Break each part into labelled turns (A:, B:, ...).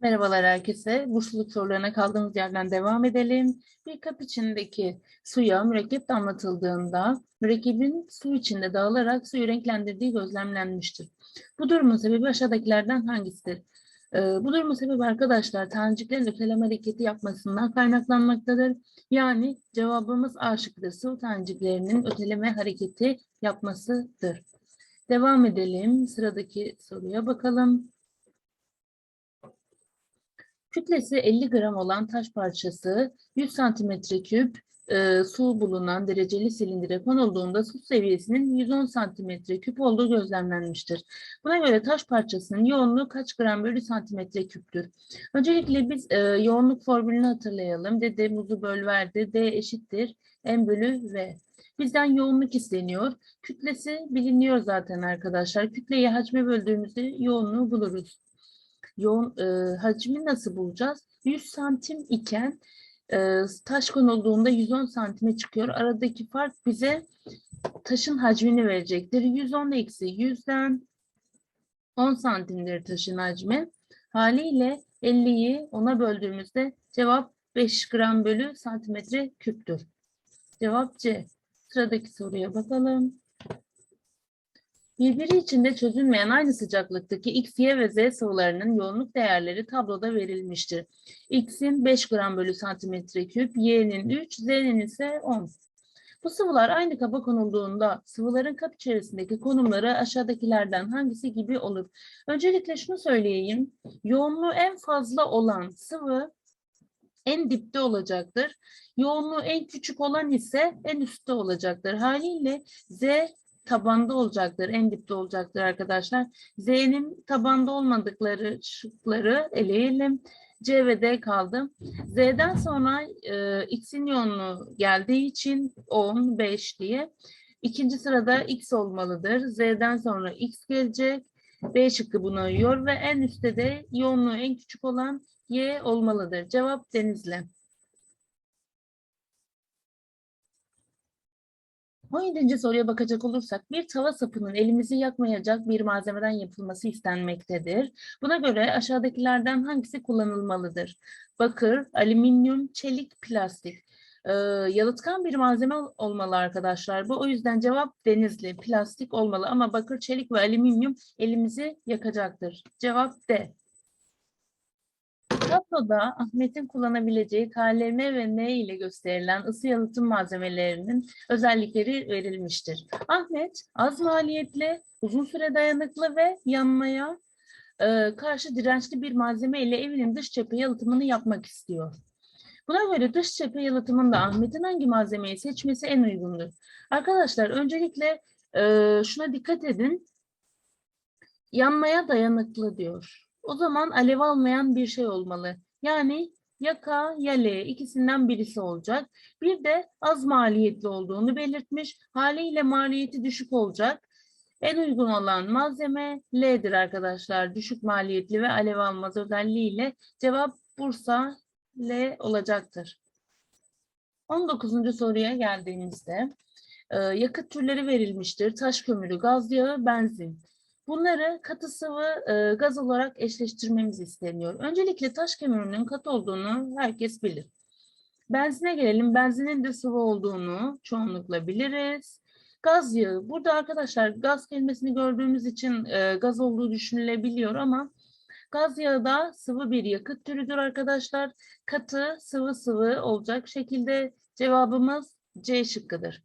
A: Merhabalar herkese. Bursluluk sorularına kaldığımız yerden devam edelim. Bir kap içindeki suya mürekkep damlatıldığında mürekkebin su içinde dağılarak suyu renklendirdiği gözlemlenmiştir. Bu durumun sebebi aşağıdakilerden hangisidir? Ee, bu durumun sebebi arkadaşlar taneciklerin öteleme hareketi yapmasından kaynaklanmaktadır. Yani cevabımız A şıkkıdır. Su taneciklerinin öteleme hareketi yapmasıdır. Devam edelim. Sıradaki soruya bakalım. Kütlesi 50 gram olan taş parçası 100 santimetre küp e, su bulunan dereceli silindire konulduğunda su seviyesinin 110 santimetre küp olduğu gözlemlenmiştir. Buna göre taş parçasının yoğunluğu kaç gram bölü santimetre küptür? Öncelikle biz e, yoğunluk formülünü hatırlayalım. D, D muzu böl verdi. D eşittir. M bölü V. Bizden yoğunluk isteniyor. Kütlesi biliniyor zaten arkadaşlar. Kütleyi hacme böldüğümüzde yoğunluğu buluruz yoğun e, hacmi nasıl bulacağız? 100 santim iken e, taş konulduğunda 110 santime çıkıyor. Aradaki fark bize taşın hacmini verecektir. 110 eksi 100'den 10 santimdir taşın hacmi. Haliyle 50'yi 10'a böldüğümüzde cevap 5 gram bölü santimetre küptür. Cevap C. Sıradaki soruya bakalım. Birbiri içinde çözülmeyen aynı sıcaklıktaki X, Y ve Z sıvılarının yoğunluk değerleri tabloda verilmiştir. X'in 5 gram bölü santimetre küp, Y'nin 3, Z'nin ise 10. Bu sıvılar aynı kaba konulduğunda sıvıların kap içerisindeki konumları aşağıdakilerden hangisi gibi olur? Öncelikle şunu söyleyeyim. Yoğunluğu en fazla olan sıvı en dipte olacaktır. Yoğunluğu en küçük olan ise en üstte olacaktır. Haliyle Z tabanda olacaktır, en dipte olacaktır arkadaşlar. Z'nin tabanda olmadıkları şıkları eleyelim. C ve D kaldı. Z'den sonra e, X'in yoğunluğu geldiği için 10, 5 diye. İkinci sırada X olmalıdır. Z'den sonra X gelecek. B şıkkı buna uyuyor ve en üstte de yoğunluğu en küçük olan Y olmalıdır. Cevap Denizli. 17. soruya bakacak olursak bir tava sapının elimizi yakmayacak bir malzemeden yapılması istenmektedir. Buna göre aşağıdakilerden hangisi kullanılmalıdır? Bakır, alüminyum, çelik, plastik. Ee, yalıtkan bir malzeme olmalı arkadaşlar. Bu o yüzden cevap denizli, plastik olmalı ama bakır, çelik ve alüminyum elimizi yakacaktır. Cevap D. Tabloda Ahmet'in kullanabileceği KLM ve N ile gösterilen ısı yalıtım malzemelerinin özellikleri verilmiştir. Ahmet az maliyetli, uzun süre dayanıklı ve yanmaya e, karşı dirençli bir malzeme ile evinin dış cephe yalıtımını yapmak istiyor. Buna göre dış cephe yalıtımında Ahmet'in hangi malzemeyi seçmesi en uygundur? Arkadaşlar öncelikle e, şuna dikkat edin. Yanmaya dayanıklı diyor. O zaman alev almayan bir şey olmalı. Yani ya K ya L ikisinden birisi olacak. Bir de az maliyetli olduğunu belirtmiş. Haliyle maliyeti düşük olacak. En uygun olan malzeme L'dir arkadaşlar. Düşük maliyetli ve alev almaz özelliğiyle cevap Bursa L olacaktır. 19. soruya geldiğimizde yakıt türleri verilmiştir. Taş kömürü, gaz yağı, benzin. Bunları katı sıvı e, gaz olarak eşleştirmemiz isteniyor. Öncelikle taş kömürünün katı olduğunu herkes bilir. Benzine gelelim. Benzinin de sıvı olduğunu çoğunlukla biliriz. Gaz yağı. Burada arkadaşlar gaz kelimesini gördüğümüz için e, gaz olduğu düşünülebiliyor ama gaz yağı da sıvı bir yakıt türüdür arkadaşlar. Katı, sıvı sıvı olacak şekilde cevabımız C şıkkıdır.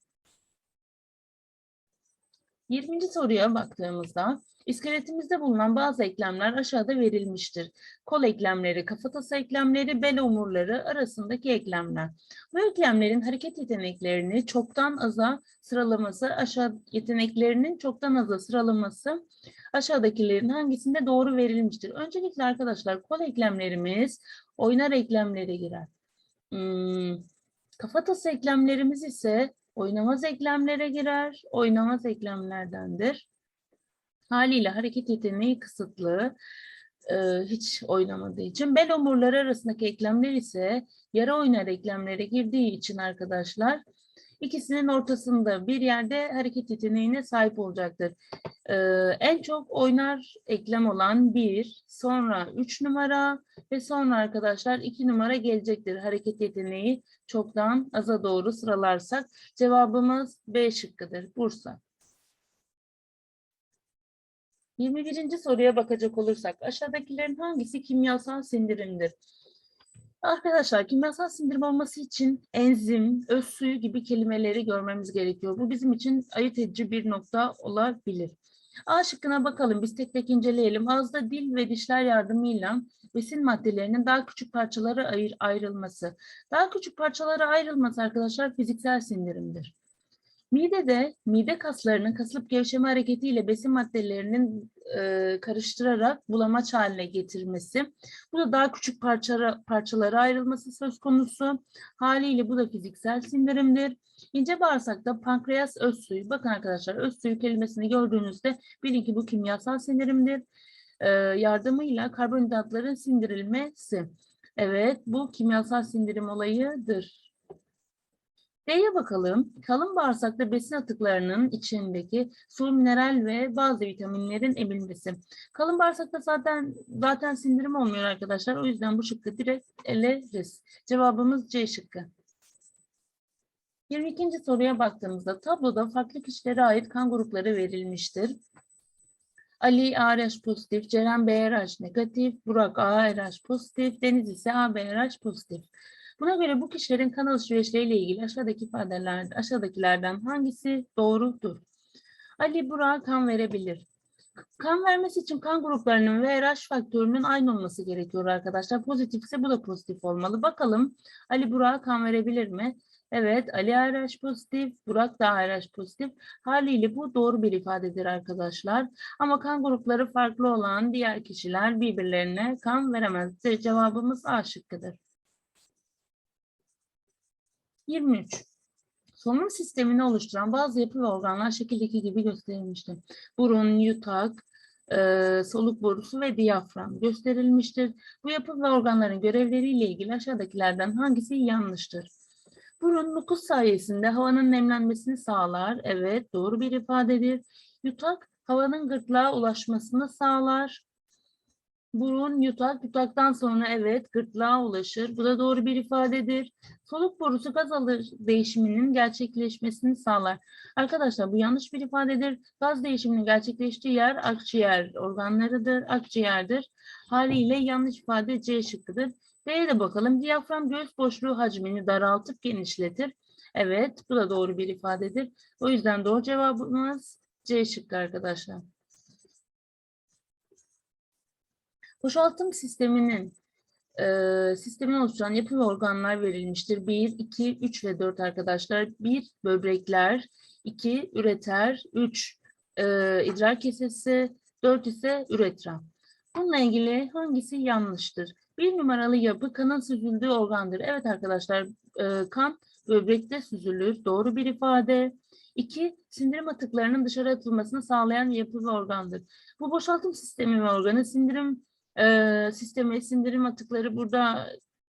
A: 20. soruya baktığımızda İskeletimizde bulunan bazı eklemler aşağıda verilmiştir. Kol eklemleri, kafatası eklemleri, bel omurları arasındaki eklemler. Bu eklemlerin hareket yeteneklerini çoktan aza sıralaması, aşağı yeteneklerinin çoktan aza sıralaması aşağıdakilerin hangisinde doğru verilmiştir? Öncelikle arkadaşlar kol eklemlerimiz oynar eklemlere girer. Hmm, kafatası eklemlerimiz ise oynamaz eklemlere girer. Oynamaz eklemlerdendir. Haliyle hareket yeteneği kısıtlı, e, hiç oynamadığı için. Bel omurları arasındaki eklemler ise yara oynar eklemlere girdiği için arkadaşlar İkisinin ortasında bir yerde hareket yeteneğine sahip olacaktır. Ee, en çok oynar eklem olan 1, sonra 3 numara ve sonra arkadaşlar 2 numara gelecektir. Hareket yeteneği çoktan aza doğru sıralarsak cevabımız B şıkkıdır. Bursa. 21. soruya bakacak olursak aşağıdakilerin hangisi kimyasal sindirimdir? Arkadaşlar kimyasal sindirim olması için enzim, öz suyu gibi kelimeleri görmemiz gerekiyor. Bu bizim için ayırt edici bir nokta olabilir. A şıkkına bakalım. Biz tek tek inceleyelim. Ağızda dil ve dişler yardımıyla besin maddelerinin daha küçük parçalara ayır, ayrılması. Daha küçük parçalara ayrılması arkadaşlar fiziksel sindirimdir. Midede mide kaslarının kasılıp gevşeme hareketiyle besin maddelerinin e, karıştırarak bulamaç haline getirmesi. Bu da daha küçük parçalara, parçalara ayrılması söz konusu. Haliyle bu da fiziksel sindirimdir. İnce bağırsakta pankreas öz suyu. Bakın arkadaşlar öz suyu kelimesini gördüğünüzde bilin ki bu kimyasal sindirimdir. E, yardımıyla karbonhidratların sindirilmesi. Evet bu kimyasal sindirim olayıdır. D'ye bakalım. Kalın bağırsakta besin atıklarının içindeki su, mineral ve bazı vitaminlerin emilmesi. Kalın bağırsakta zaten zaten sindirim olmuyor arkadaşlar. O yüzden bu şıkkı direkt eleriz. Cevabımız C şıkkı. 22. soruya baktığımızda tabloda farklı kişilere ait kan grupları verilmiştir. Ali ARH pozitif, Ceren BRH negatif, Burak ARH pozitif, Deniz ise ABRH pozitif. Buna göre bu kişilerin kan alışverişleriyle ilgili aşağıdaki ifadeler, aşağıdakilerden hangisi doğrudur? Ali Burak'a kan verebilir. Kan vermesi için kan gruplarının ve RH faktörünün aynı olması gerekiyor arkadaşlar. Pozitif ise bu da pozitif olmalı. Bakalım Ali Burak'a kan verebilir mi? Evet Ali RH pozitif, Burak da RH pozitif. Haliyle bu doğru bir ifadedir arkadaşlar. Ama kan grupları farklı olan diğer kişiler birbirlerine kan veremez. Cevabımız A şıkkıdır. 23. Solunum sistemini oluşturan bazı yapı ve organlar şekildeki gibi gösterilmiştir. Burun, yutak, e, soluk borusu ve diyafram gösterilmiştir. Bu yapı ve organların görevleriyle ilgili aşağıdakilerden hangisi yanlıştır? Burun mukus sayesinde havanın nemlenmesini sağlar. Evet, doğru bir ifadedir. Yutak havanın gırtlağa ulaşmasını sağlar. Burun yutak, yutaktan sonra evet gırtlağa ulaşır. Bu da doğru bir ifadedir. Soluk borusu gaz alır değişiminin gerçekleşmesini sağlar. Arkadaşlar bu yanlış bir ifadedir. Gaz değişiminin gerçekleştiği yer akciğer organlarıdır, akciğerdir. Haliyle yanlış ifade C şıkkıdır. D'ye de bakalım. Diyafram göğüs boşluğu hacmini daraltıp genişletir. Evet bu da doğru bir ifadedir. O yüzden doğru cevabımız C şıkkı arkadaşlar. Boşaltım sisteminin e, sistemini oluşturan yapı ve organlar verilmiştir. 1, 2, 3 ve 4 arkadaşlar. 1 böbrekler, 2 üreter, 3 e, idrar kesesi, 4 ise üretra. Bununla ilgili hangisi yanlıştır? Bir numaralı yapı kanın süzüldüğü organdır. Evet arkadaşlar e, kan böbrekte süzülür. Doğru bir ifade. İki, sindirim atıklarının dışarı atılmasını sağlayan yapı ve organdır. Bu boşaltım sistemi ve organı sindirim e, sistemi, sindirim atıkları burada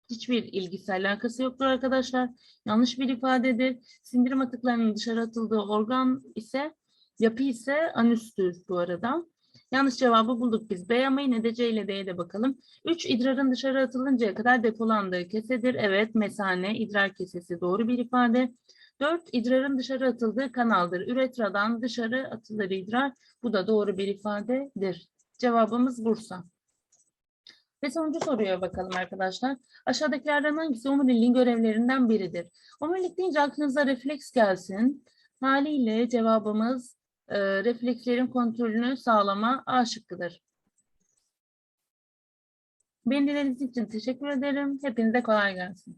A: hiçbir ilgisi alakası yoktur arkadaşlar. Yanlış bir ifadedir. Sindirim atıklarının dışarı atıldığı organ ise yapı ise anüstür bu arada. Yanlış cevabı bulduk biz. B ama yine de C ile D'ye de bakalım. 3 idrarın dışarı atılıncaya kadar depolandığı kesedir. Evet mesane idrar kesesi doğru bir ifade. 4 idrarın dışarı atıldığı kanaldır. Üretradan dışarı atılır idrar. Bu da doğru bir ifadedir. Cevabımız Bursa. Ve sonuncu soruya bakalım arkadaşlar. Aşağıdakilerden hangisi omuriliğin görevlerinden biridir? Omurilik deyince aklınıza refleks gelsin. Haliyle cevabımız e, reflekslerin kontrolünü sağlama A şıkkıdır. Beni dinlediğiniz için teşekkür ederim. Hepinize kolay gelsin.